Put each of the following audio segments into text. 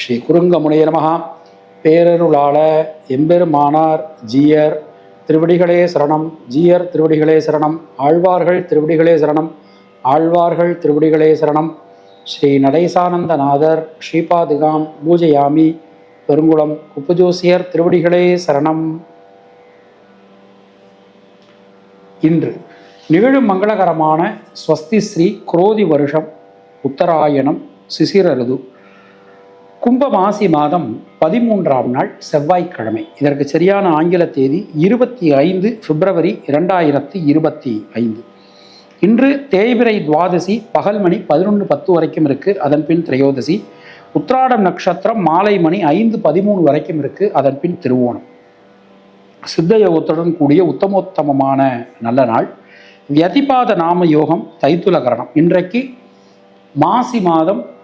ஸ்ரீ குறுங்கமுனைய நமஹா. பேரருளாள எம்பெருமானார் ஜீயர் திருவடிகளே சரணம். ஜீயர் திருவடிகளே சரணம். ஆழ்வார்கள் திருவடிகளே சரணம். ஆழ்வார்கள் திருவடிகளே சரணம். ஸ்ரீ நடேசானந்தநாதர் ஸ்ரீபாதிகாம் பூஜயாமி. பெருங்குளம் குப்புஜோசியர் திருவடிகளே சரணம். இன்று நிகழும் மங்களகரமான ஸ்வஸ்தி ஸ்ரீ குரோதி வருஷம் உத்தராயணம் சிசிரருது. கும்ப மாசி மாதம் பதிமூன்றாம் நாள் செவ்வாய்க்கிழமை. இதற்கு சரியான ஆங்கில தேதி இருபத்தி ஐந்து பிப்ரவரி இரண்டாயிரத்தி இருபத்தி ஐந்து. இன்று தேய்பிரை துவாதசி பகல் மணி பதினொன்று பத்து வரைக்கும் இருக்கு அதன் பின் திரையோதசி. உத்ராடம் நட்சத்திரம் மாலை மணி ஐந்து பதிமூணு வரைக்கும் இருக்கு அதன் பின் திருவோணம். சித்த யோகத்துடன் கூடிய உத்தமோத்தமமான நல்ல நாள். வியதிபாத நாம யோகம் தைத்துலகரணம். இன்றைக்கு மாசி மாதம்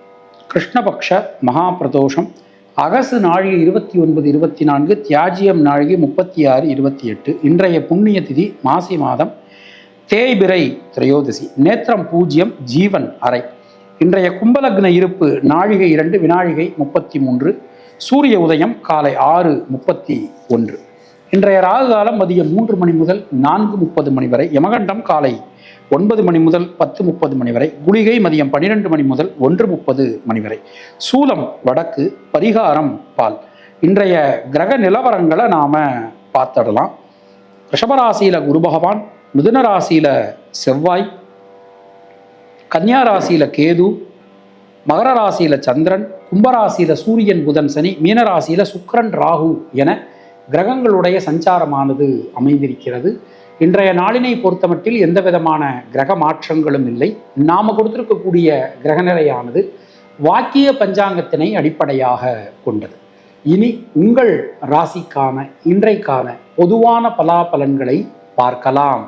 கிருஷ்ணபக்ஷ மகா பிரதோஷம் அகசு நாழிகை இருபத்தி ஒன்பது இருபத்தி நான்கு தியாஜியம் நாழிகை முப்பத்தி ஆறு இருபத்தி எட்டு இன்றைய புண்ணிய திதி மாசி மாதம் தேய்பிரை திரையோதசி நேத்திரம் பூஜ்ஜியம் ஜீவன் அறை. இன்றைய கும்பலக்ன இருப்பு நாழிகை இரண்டு வினாழிகை முப்பத்தி மூன்று சூரிய உதயம் காலை ஆறு முப்பத்தி ஒன்று. இன்றைய ராகு காலம் மதியம் மூன்று மணி முதல் நான்கு முப்பது மணி வரை யமகண்டம் காலை ஒன்பது மணி முதல் பத்து முப்பது மணி வரை குளிகை மதியம் பன்னிரெண்டு மணி முதல் ஒன்று முப்பது மணி வரை. சூலம் வடக்கு பரிகாரம் பால். இன்றைய கிரக நிலவரங்களை நாம பார்த்துடலாம். ரிஷபராசியில் குரு பகவான் மிதுன ராசியில் செவ்வாய் கன்னியா ராசியில கேது மகர ராசியில் சந்திரன் கும்பராசியில சூரியன் புதன் சனி மீனராசியில சுக்கிரன் ராகு என கிரகங்களுடைய சஞ்சாரமானது அமைந்திருக்கிறது. இன்றைய நாளினை பொறுத்தமட்டில் எந்த விதமான கிரக மாற்றங்களும் இல்லை. நாம கொடுத்திருக்கக்கூடிய கிரகநிலையானது வாக்கிய பஞ்சாங்கத்தினை அடிப்படையாக கொண்டது. இனி உங்கள் ராசிக்கான இன்றைக்கான பொதுவான பலாபலன்களை பார்க்கலாம்.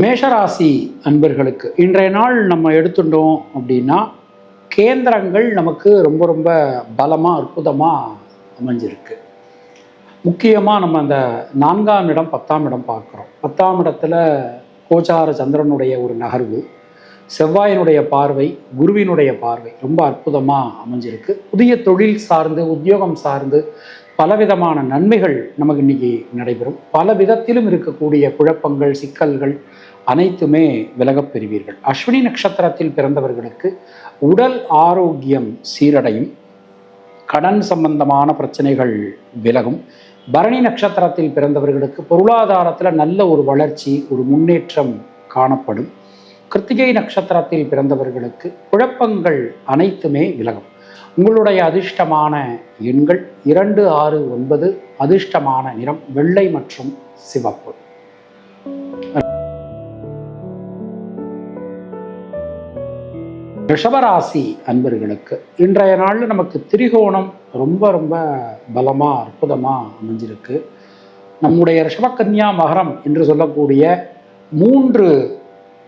மேஷராசி அன்பர்களுக்கு இன்றைய நாள் நம்ம எடுத்துட்டோம் அப்படின்னா கேந்திரங்கள் நமக்கு ரொம்ப ரொம்ப பலமாக அற்புதமாக அமைஞ்சிருக்கு. முக்கியமாக நம்ம அந்த நான்காம் இடம் பத்தாம் இடம் பார்க்குறோம். பத்தாம் இடத்துல கோச்சார சந்திரனுடைய ஒரு நகர்வு செவ்வாயினுடைய பார்வை குருவினுடைய பார்வை ரொம்ப அற்புதமாக அமைஞ்சிருக்கு. புதிய தொழில் சார்ந்து உத்தியோகம் சார்ந்து பலவிதமான நன்மைகள் நமக்கு இன்னைக்கு நடைபெறும். பல விதத்திலும் இருக்கக்கூடிய குழப்பங்கள் சிக்கல்கள் அனைத்துமே விலகப் பெறுவீர்கள். அஸ்வினி நட்சத்திரத்தில் பிறந்தவர்களுக்கு உடல் ஆரோக்கியம் சீரடையும். கடன் சம்பந்தமான பிரச்சனைகள் விலகும். பரணி நட்சத்திரத்தில் பிறந்தவர்களுக்கு பொருளாதாரத்தில் நல்ல ஒரு வளர்ச்சி ஒரு முன்னேற்றம் காணப்படும். கிருத்திகை நட்சத்திரத்தில் பிறந்தவர்களுக்கு குழப்பங்கள் அனைத்துமே விலகும். உங்களுடைய அதிர்ஷ்டமான எண்கள் இரண்டு ஆறு ஒன்பது அதிர்ஷ்டமான நிறம் வெள்ளை மற்றும் சிவப்பு. ரிஷபராசி அன்பர்களுக்கு இன்றைய நாளில் நமக்கு திரிகோணம் ரொம்ப ரொம்ப பலமாக அற்புதமாக அமைஞ்சிருக்கு. நம்முடைய ரிஷபக்கன்யா மகரம் என்று சொல்லக்கூடிய மூன்று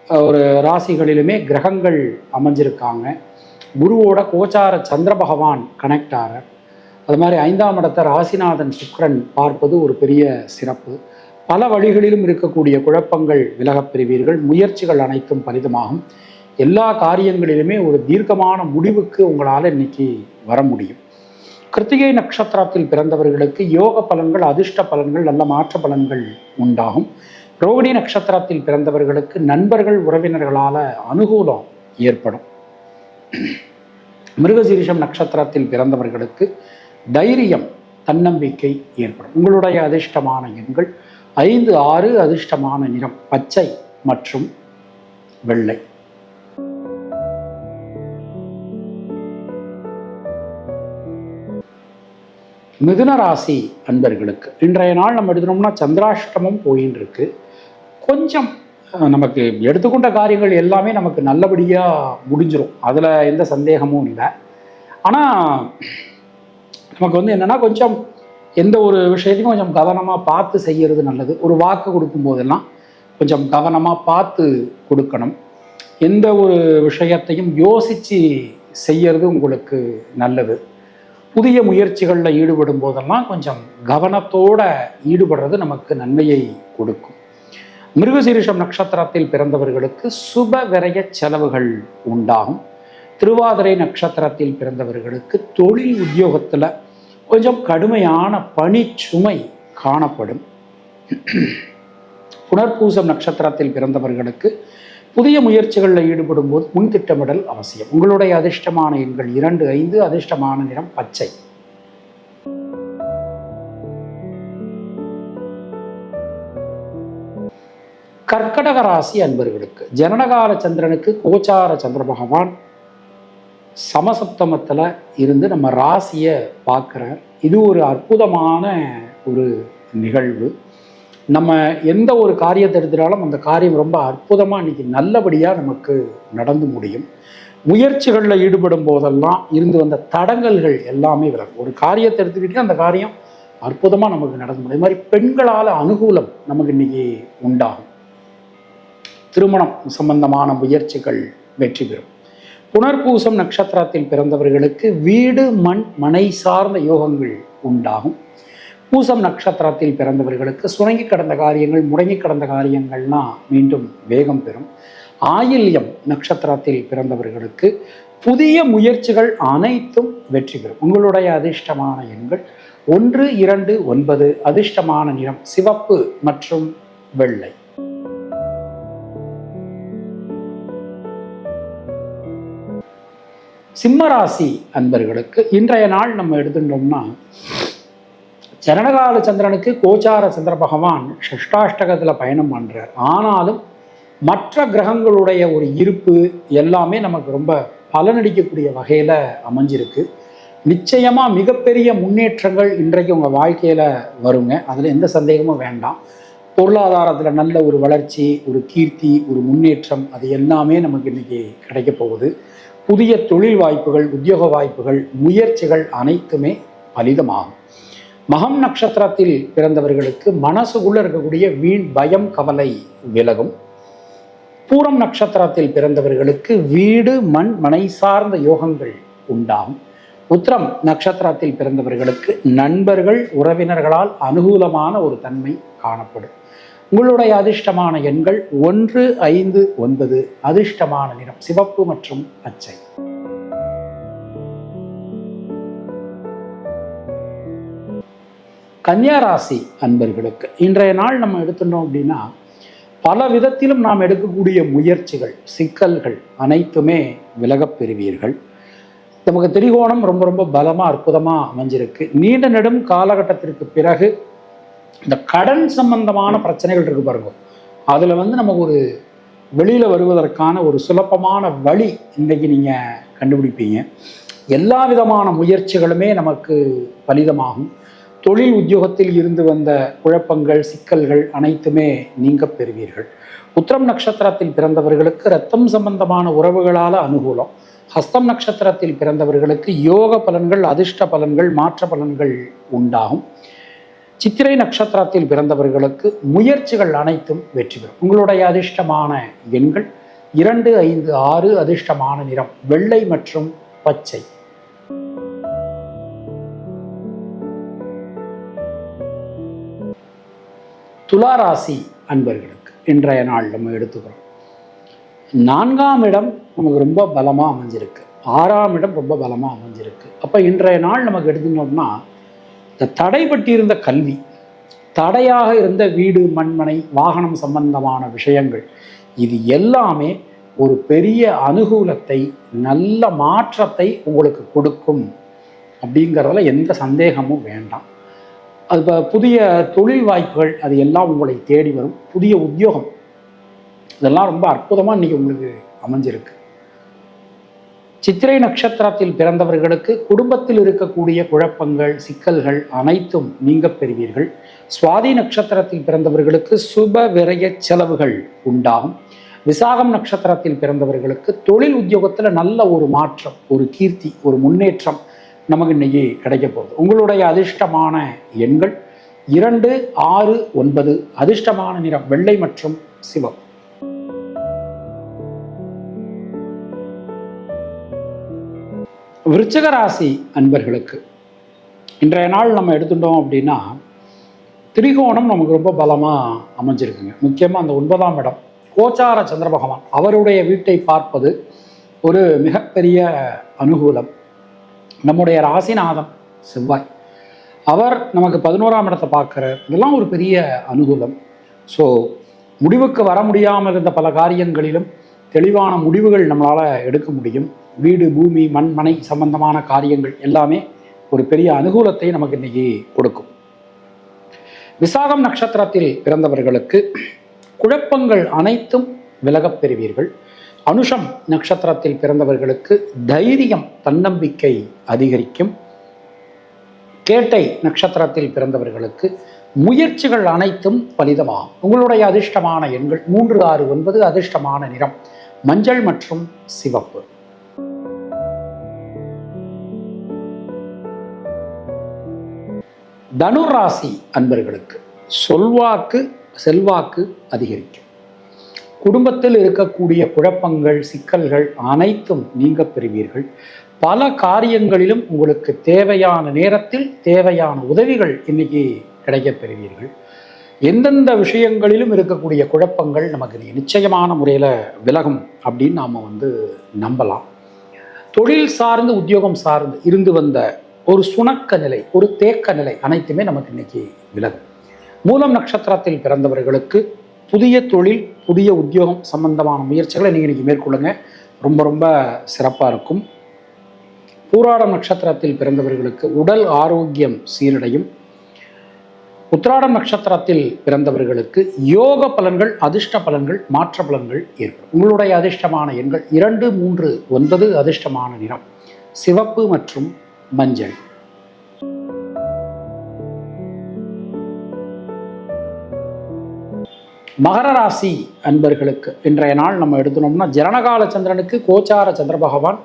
ஒரு ராசிகளிலுமே கிரகங்கள் அமைஞ்சிருக்காங்க. குருவோட கோச்சார சந்திர பகவான் கனெக்ட் ஆகிறார் அது மாதிரி ஐந்தாம் இடத்தை ராசிநாதன் சுக்ரன் பார்ப்பது ஒரு பெரிய சிறப்பு. பல வழிகளிலும் இருக்கக்கூடிய குழப்பங்கள் விலகப் பெறுவீர்கள். முயற்சிகள் அனைத்தும் பரிதமாகும் எல்லா காரியங்களிலுமே ஒரு தீர்க்கமான முடிவுக்கு உங்களால் இன்னைக்கு வர முடியும். கிருத்திகை நட்சத்திரத்தில் பிறந்தவர்களுக்கு யோக பலன்கள் அதிர்ஷ்ட பலன்கள் நல்ல மாற்ற பலன்கள் உண்டாகும். ரோகிணி நட்சத்திரத்தில் பிறந்தவர்களுக்கு நண்பர்கள் உறவினர்களால் அனுகூலம் ஏற்படும். மிருகசீரிஷம் நட்சத்திரத்தில் பிறந்தவர்களுக்கு தைரியம் தன்னம்பிக்கை ஏற்படும். உங்களுடைய அதிர்ஷ்டமான எண்கள் ஐந்து ஆறு அதிர்ஷ்டமான நிறம் பச்சை மற்றும் வெள்ளை. மிதுன ராசி அன்பர்களுக்கு. இன்றைய நாள் நம்ம எடுத்துனோம்னா சந்திராஷ்டமம் போயின்னு இருக்கு கொஞ்சம் நமக்கு எடுத்துக்கொண்ட காரியங்கள் எல்லாமே நமக்கு நல்லபடியாக முடிஞ்சிடும் அதில் எந்த சந்தேகமும் இல்லை. ஆனால் நமக்கு வந்து என்னென்னா கொஞ்சம் எந்த ஒரு விஷயத்தையும் கொஞ்சம் கவனமாக பார்த்து செய்கிறது நல்லது. ஒரு வாக்கு கொடுக்கும் போதெல்லாம் கொஞ்சம் கவனமாக பார்த்து கொடுக்கணும். எந்த ஒரு விஷயத்தையும் யோசித்து செய்யறது உங்களுக்கு நல்லது. புதிய முயற்சிகளில் ஈடுபடும் போதெல்லாம் கொஞ்சம் கவனத்தோட ஈடுபடுறது நமக்கு நன்மையை கொடுக்கும். மிருகசீரிஷம் நட்சத்திரத்தில் பிறந்தவர்களுக்கு சுப விரய செலவுகள் உண்டாகும். திருவாதிரை நட்சத்திரத்தில் பிறந்தவர்களுக்கு தொழில் உத்தியோகத்தில் கொஞ்சம் கடுமையான பணிச்சுமை காணப்படும். புனர்பூசம் நட்சத்திரத்தில் பிறந்தவர்களுக்கு புதிய முயற்சிகளில் ஈடுபடும் போது முன் திட்டமிடல் அவசியம். உங்களுடைய அதிர்ஷ்டமான எண்கள் இரண்டு ஐந்து அதிர்ஷ்டமான நிறம் பச்சை. கர்க்கடக ராசி அன்பர்களுக்கு ஜனனகால சந்திரனுக்கு கோச்சார சந்திர பகவான் சமசப்தமத்தில் இருந்து நம்ம ராசியை பார்க்குறார். இது ஒரு அற்புதமான ஒரு நிகழ்வு. நம்ம எந்த ஒரு காரியத்தை எடுத்துட்டாலும் அந்த காரியம் ரொம்ப அற்புதமாக இன்றைக்கி நல்லபடியாக நமக்கு நடந்து முடியும். முயற்சிகளில் ஈடுபடும் போதெல்லாம் இருந்து வந்த தடங்கல்கள் எல்லாமே விலகும். ஒரு காரியத்தை எடுத்துக்கிட்டே அந்த காரியம் அற்புதமாக நமக்கு நடந்து முடியும். இது மாதிரி பெண்களால் அனுகூலம் நமக்கு இன்னைக்கு உண்டாகும். திருமணம் சம்பந்தமான முயற்சிகள் வெற்றி பெறும். புனர்பூசம் நட்சத்திரத்தில் பிறந்தவர்களுக்கு வீடு மண் மனை சார்ந்த யோகங்கள் உண்டாகும். பூசம் நட்சத்திரத்தில் பிறந்தவர்களுக்கு சுணங்கி கடந்த காரியங்கள் முடங்கி கடந்த காரியங்கள்லாம் மீண்டும் வேகம் பெறும். ஆயில்யம் நட்சத்திரத்தில் பிறந்தவர்களுக்கு புதிய முயற்சிகள் அனைத்தும் வெற்றி பெறும். உங்களுடைய அதிர்ஷ்டமான எண்கள் ஒன்று இரண்டு ஒன்பது. அதிர்ஷ்டமான நிறம் சிவப்பு மற்றும் வெள்ளை. சிம்மராசி அன்பர்களுக்கு இன்றைய நாள் நம்ம எடுத்துட்டோம்னா சரணகால சந்திரனுக்கு கோச்சார சந்திர பகவான் ஷஷ்டாஷ்டகத்தில் பயணம் பண்ணுறார் ஆனாலும் மற்ற கிரகங்களுடைய ஒரு இருப்பு எல்லாமே நமக்கு ரொம்ப பலனடிக்கக்கூடிய வகையில் அமைஞ்சிருக்கு. நிச்சயமாக மிகப்பெரிய முன்னேற்றங்கள் இன்றைக்கு உங்கள் வாழ்க்கையில் வருங்க. அதில் எந்த சந்தேகமும் வேண்டாம். பொருளாதாரத்தில் நல்ல ஒரு வளர்ச்சி ஒரு கீர்த்தி ஒரு முன்னேற்றம் அது எல்லாமே நமக்கு இன்றைக்கி கிடைக்க போகுது. புதிய தொழில் வாய்ப்புகள் உத்தியோக வாய்ப்புகள் முயற்சிகள் அனைத்துமே பலிதமாகும். மகம் நட்சத்திரத்தில் பிறந்தவர்களுக்கு மனசுக்குள்ள இருக்கக்கூடிய வீண் பயம் கவலை விலகும். பூரம் நட்சத்திரத்தில் பிறந்தவர்களுக்கு வீடு மண் மனை சார்ந்த யோகங்கள் உண்டாகும். உத்திரம் நட்சத்திரத்தில் பிறந்தவர்களுக்கு நண்பர்கள் உறவினர்களால் அனுகூலமான ஒரு தன்மை காணப்படும். உங்களுடைய அதிர்ஷ்டமான எண்கள் ஒன்று ஐந்து ஒன்பது அதிர்ஷ்டமான நிறம் சிவப்பு மற்றும் பச்சை. கன்னியாராசி அன்பர்களுக்கு இன்றைய நாள் நம்ம எடுத்துட்டோம் அப்படின்னா பல விதத்திலும் நாம் எடுக்கக்கூடிய முயற்சிகள் சிக்கல்கள் அனைத்துமே விலகப் பெறுவீர்கள். நமக்கு திரிகோணம் ரொம்ப ரொம்ப பலமாக அற்புதமாக அமைஞ்சிருக்கு. நீண்ட நெடும் காலகட்டத்திற்கு பிறகு இந்த கடன் சம்பந்தமான பிரச்சனைகள் இருக்கு பாருங்க. அதில் வந்து நமக்கு ஒரு வெளியில் வருவதற்கான ஒரு சுலபமான வழி இன்றைக்கு நீங்கள் கண்டுபிடிப்பீங்க. எல்லா விதமான முயற்சிகளுமே நமக்கு பலிதமாகும். தொழில் உத்தியோகத்தில் இருந்து வந்த குழப்பங்கள் சிக்கல்கள் அனைத்துமே நீங்க பெறுவீர்கள். உத்திரம் நட்சத்திரத்தில் பிறந்தவர்களுக்கு ரத்தம் சம்பந்தமான உறவுகளால் அனுகூலம். ஹஸ்தம் நட்சத்திரத்தில் பிறந்தவர்களுக்கு யோக பலன்கள் அதிர்ஷ்ட பலன்கள் மாற்ற பலன்கள் உண்டாகும். சித்திரை நட்சத்திரத்தில் பிறந்தவர்களுக்கு முயற்சிகள் அனைத்தும் வெற்றி பெறும். உங்களுடைய அதிர்ஷ்டமான எண்கள் இரண்டு ஐந்து ஆறு அதிர்ஷ்டமான நிறம் வெள்ளை மற்றும் பச்சை. துளாராசி அன்பர்களுக்கு இன்றைய நாள் நம்ம எடுத்துக்கிறோம். நான்காம் இடம் நமக்கு ரொம்ப பலமாக அமைஞ்சிருக்கு. ஆறாம் இடம் ரொம்ப பலமாக அமைஞ்சிருக்கு. அப்போ இன்றைய நாள் நமக்கு எடுத்துட்டோம்னா இந்த தடைபட்டிருந்த கல்வி தடையாக இருந்த வீடு மண்மனை வாகனம் சம்பந்தமான விஷயங்கள் இது எல்லாமே ஒரு பெரிய அனுகூலத்தை நல்ல மாற்றத்தை உங்களுக்கு கொடுக்கும். அப்படிங்கிறதுல எந்த சந்தேகமும் வேண்டாம். அது இப்போ புதிய தொழில் வாய்ப்புகள் அது எல்லாம் உங்களை தேடி வரும். புதிய உத்தியோகம். இதெல்லாம் ரொம்ப அற்புதமாக இன்றைக்கி உங்களுக்கு அமைஞ்சிருக்கு. சித்திரை நட்சத்திரத்தில் பிறந்தவர்களுக்கு குடும்பத்தில் இருக்கக்கூடிய குழப்பங்கள் சிக்கல்கள் அனைத்தும் நீங்க பெறுவீர்கள். சுவாதி நட்சத்திரத்தில் பிறந்தவர்களுக்கு சுப விரய செலவுகள் உண்டாகும். விசாகம் நட்சத்திரத்தில் பிறந்தவர்களுக்கு தொழில் உத்தியோகத்துல நல்ல ஒரு மாற்றம் ஒரு கீர்த்தி ஒரு முன்னேற்றம் நமக்கு இன்னைக்கு கிடைக்க போகுது. உங்களுடைய அதிர்ஷ்டமான எண்கள் இரண்டு ஆறு ஒன்பது. அதிர்ஷ்டமான நிறம் வெள்ளை மற்றும் சிவம் விருச்சக ராசி அன்பர்களுக்கு இன்றைய நாள் நம்ம எடுத்துட்டோம் அப்படின்னா திரிகோணம் நமக்கு ரொம்ப பலமாக அமைஞ்சிருக்குங்க. முக்கியமாக அந்த ஒன்பதாம் இடம் கோச்சார சந்திர பகவான் அவருடைய வீட்டை பார்ப்பது ஒரு மிகப்பெரிய அனுகூலம். நம்முடைய ராசிநாதன் செவ்வாய். அவர் நமக்கு பதினோராம் இடத்தை பார்க்குறார். இதெல்லாம் ஒரு பெரிய அனுகூலம். ஸோ முடிவுக்கு வர முடியாமல் இருந்த பல காரியங்களிலும் தெளிவான முடிவுகள் நம்மளால் எடுக்க முடியும். வீடு பூமி மண் மனை சம்பந்தமான காரியங்கள் எல்லாமே ஒரு பெரிய அனுகூலத்தை நமக்கு இன்னைக்கு கொடுக்கும். விசாகம் நட்சத்திரத்தில் பிறந்தவர்களுக்கு குழப்பங்கள் அனைத்தும் விலகப் பெறுவீர்கள். அனுஷம் நட்சத்திரத்தில் பிறந்தவர்களுக்கு தைரியம் தன்னம்பிக்கை அதிகரிக்கும். கேட்டை நட்சத்திரத்தில் பிறந்தவர்களுக்கு முயற்சிகள் அனைத்தும் பலிதமாகும். உங்களுடைய அதிர்ஷ்டமான எண்கள் மூன்று ஆறு ஒன்பது அதிர்ஷ்டமான நிறம் மஞ்சள் மற்றும் சிவப்பு. தனுராசி அன்பர்களுக்கு சொல்வாக்கு செல்வாக்கு அதிகரிக்கும். குடும்பத்தில் இருக்கக்கூடிய குழப்பங்கள் சிக்கல்கள் அனைத்தும் நீங்க பெறுவீர்கள். பல காரியங்களிலும் உங்களுக்கு தேவையான நேரத்தில் தேவையான உதவிகள் இன்னைக்கு கிடைக்க பெறுவீர்கள். எந்தெந்த விஷயங்களிலும் இருக்கக்கூடிய குழப்பங்கள் நமக்கு நிச்சயமான முறையில் விலகும் அப்படின்னு நாம் வந்து நம்பலாம். தொழில் சார்ந்து உத்தியோகம் சார்ந்து இருந்து வந்த ஒரு சுணக்க நிலை ஒரு தேக்க நிலை அனைத்துமே நமக்கு இன்னைக்கு விலகும். மூலம் நட்சத்திரத்தில் பிறந்தவர்களுக்கு புதிய தொழில் புதிய உத்தியோகம் சம்பந்தமான முயற்சிகளை நீங்கள் இன்னைக்கு மேற்கொள்ளுங்க. ரொம்ப ரொம்ப சிறப்பாக இருக்கும். பூராடம் நட்சத்திரத்தில் பிறந்தவர்களுக்கு உடல் ஆரோக்கியம் சீரடையும். உத்திராடம் நட்சத்திரத்தில் பிறந்தவர்களுக்கு யோக பலன்கள் அதிர்ஷ்ட பலன்கள் மாற்ற பலன்கள் ஏற்படும். உங்களுடைய அதிர்ஷ்டமான எண்கள் இரண்டு மூன்று ஒன்பது அதிர்ஷ்டமான நிறம். சிவப்பு மற்றும் மஞ்சள். மகர ராசி அன்பர்களுக்கு இன்றைய நாள் நம்ம எடுத்துனோம்னா ஜனகால சந்திரனுக்கு கோச்சார சந்திர பகவான்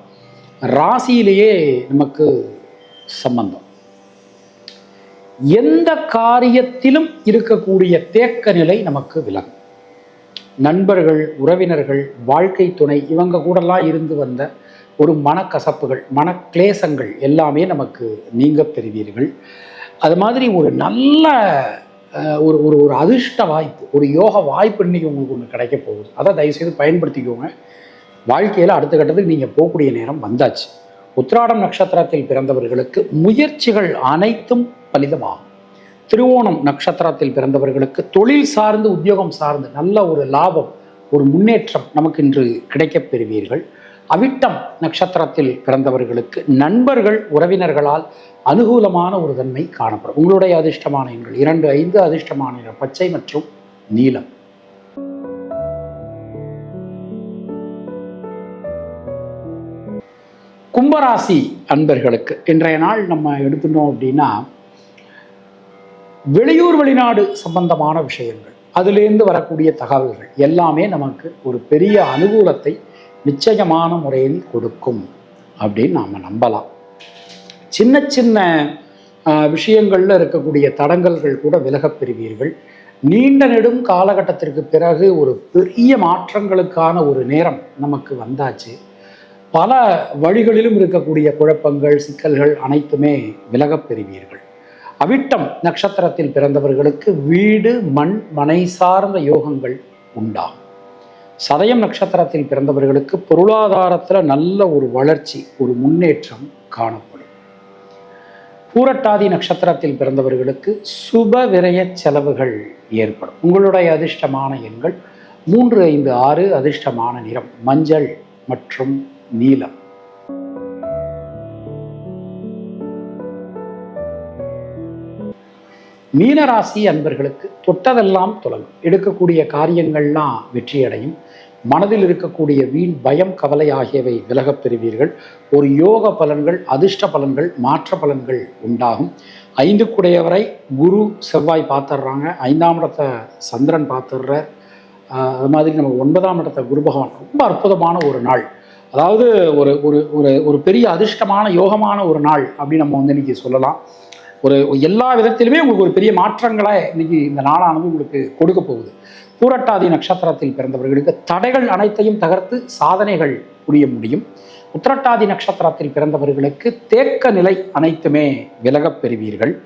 ராசியிலேயே நமக்கு சம்பந்தம். எந்த காரியத்திலும் இருக்கக்கூடிய தேக்க நிலை நமக்கு விலகும். நண்பர்கள் உறவினர்கள் வாழ்க்கை துணை இவங்க கூடலாம் இருந்து வந்த ஒரு மனக்கசப்புகள் மனக்லேசங்கள் எல்லாமே நமக்கு நீங்க பெறுவீர்கள். அது மாதிரி ஒரு நல்ல ஒரு ஒரு ஒரு அதிர்ஷ்ட வாய்ப்பு ஒரு யோக வாய்ப்பு இன்னைக்கு உங்களுக்கு ஒன்று கிடைக்க போகுது. அதை தயவுசெய்து பயன்படுத்திக்கோங்க. வாழ்க்கையில் அடுத்த கட்டத்துக்கு நீங்கள் போகக்கூடிய நேரம் வந்தாச்சு. உத்ராடம் நட்சத்திரத்தில் பிறந்தவர்களுக்கு முயற்சிகள் அனைத்தும் பலிதமாகும். திருவோணம் நட்சத்திரத்தில் பிறந்தவர்களுக்கு தொழில் சார்ந்து உத்தியோகம் சார்ந்து நல்ல ஒரு லாபம் ஒரு முன்னேற்றம் நமக்கு இன்று கிடைக்கப் பெறுவீர்கள். அவிட்டம் நட்சத்திரத்தில் பிறந்தவர்களுக்கு நண்பர்கள் உறவினர்களால் அனுகூலமான ஒரு தன்மை காணப்படும். உங்களுடைய அதிர்ஷ்டமான எண்கள் இரண்டு ஐந்து அதிர்ஷ்டமான பச்சை மற்றும் நீலம். கும்பராசி அன்பர்களுக்கு இன்றைய நாள் நம்ம எடுத்துட்டோம் அப்படின்னா வெளியூர் வெளிநாடு சம்பந்தமான விஷயங்கள். அதிலேருந்து வரக்கூடிய தகவல்கள் எல்லாமே நமக்கு ஒரு பெரிய அனுகூலத்தை நிச்சயமான முறையில் கொடுக்கும் அப்படின்னு நாம் நம்பலாம். சின்ன சின்ன விஷயங்களில் இருக்கக்கூடிய தடங்கல்கள் கூட விலகப் பெறுவீர்கள். நீண்ட நெடும் காலகட்டத்திற்கு பிறகு ஒரு பெரிய மாற்றங்களுக்கான ஒரு நேரம் நமக்கு வந்தாச்சு. பல வழிகளிலும் இருக்கக்கூடிய குழப்பங்கள் சிக்கல்கள் அனைத்துமே விலகப் பெறுவீர்கள். அவிட்டம் நட்சத்திரத்தில் பிறந்தவர்களுக்கு வீடு மண் மனை சார்ந்த யோகங்கள் உண்டாகும். சதயம் நட்சத்திரத்தில் பிறந்தவர்களுக்கு பொருளாதாரத்தில் நல்ல ஒரு வளர்ச்சி ஒரு முன்னேற்றம் காணப்படும். பூரட்டாதி நட்சத்திரத்தில் பிறந்தவர்களுக்கு சுப விரய செலவுகள் ஏற்படும். உங்களுடைய அதிர்ஷ்டமான எண்கள் மூன்று ஐந்து ஆறு அதிர்ஷ்டமான நிறம் மஞ்சள் மற்றும் நீலம். மீனராசி அன்பர்களுக்கு தொட்டதெல்லாம் தொடங்கும். எடுக்கக்கூடிய காரியங்கள்லாம் வெற்றியடையும். மனதில் இருக்கக்கூடிய வீண் பயம் கவலை ஆகியவை விலகப் பெறுவீர்கள். ஒரு யோக பலன்கள் அதிர்ஷ்ட பலன்கள் மாற்ற பலன்கள் உண்டாகும். ஐந்து குடையவரை குரு செவ்வாய் பார்த்துடுறாங்க. ஐந்தாம் இடத்தை சந்திரன் பார்த்துடுறார். அது மாதிரி நம்ம ஒன்பதாம் இடத்த குரு பகவான். ரொம்ப அற்புதமான ஒரு நாள். அதாவது ஒரு ஒரு ஒரு ஒரு பெரிய அதிர்ஷ்டமான யோகமான ஒரு நாள் அப்படின்னு நம்ம வந்து இன்னைக்கு சொல்லலாம். ஒரு எல்லா விதத்திலுமே உங்களுக்கு ஒரு பெரிய மாற்றங்களை இன்னைக்கு இந்த நாளானது உங்களுக்கு கொடுக்க போகுது. பூரட்டாதி நட்சத்திரத்தில் பிறந்தவர்களுக்கு தடைகள் அனைத்தையும் தகர்த்து சாதனைகள் புரிய முடியும். உத்திரட்டாதி நட்சத்திரத்தில் பிறந்தவர்களுக்கு தேக்க நிலை அனைத்துமே விலகப் பெறுவீர்கள்.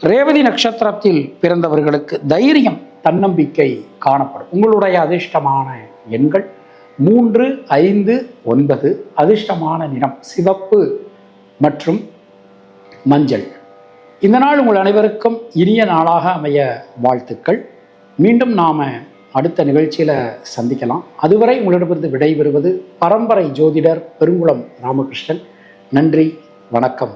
ரேவதி நட்சத்திரத்தில் பிறந்தவர்களுக்கு தைரியம் தன்னம்பிக்கை காணப்படும். உங்களுடைய அதிர்ஷ்டமான எண்கள் மூன்று ஐந்து ஒன்பது அதிர்ஷ்டமான நிறம் சிவப்பு மற்றும் மஞ்சள். இந்த நாள் உங்கள் அனைவருக்கும் இனிய நாளாக அமைய வாழ்த்துக்கள். மீண்டும் நாம் அடுத்த நிகழ்ச்சியில் சந்திக்கலாம். அதுவரை உங்களிடமிருந்து விடைபெறுவது பரம்பரை ஜோதிடர் பெருங்குளம் ராமகிருஷ்ணன். நன்றி வணக்கம்.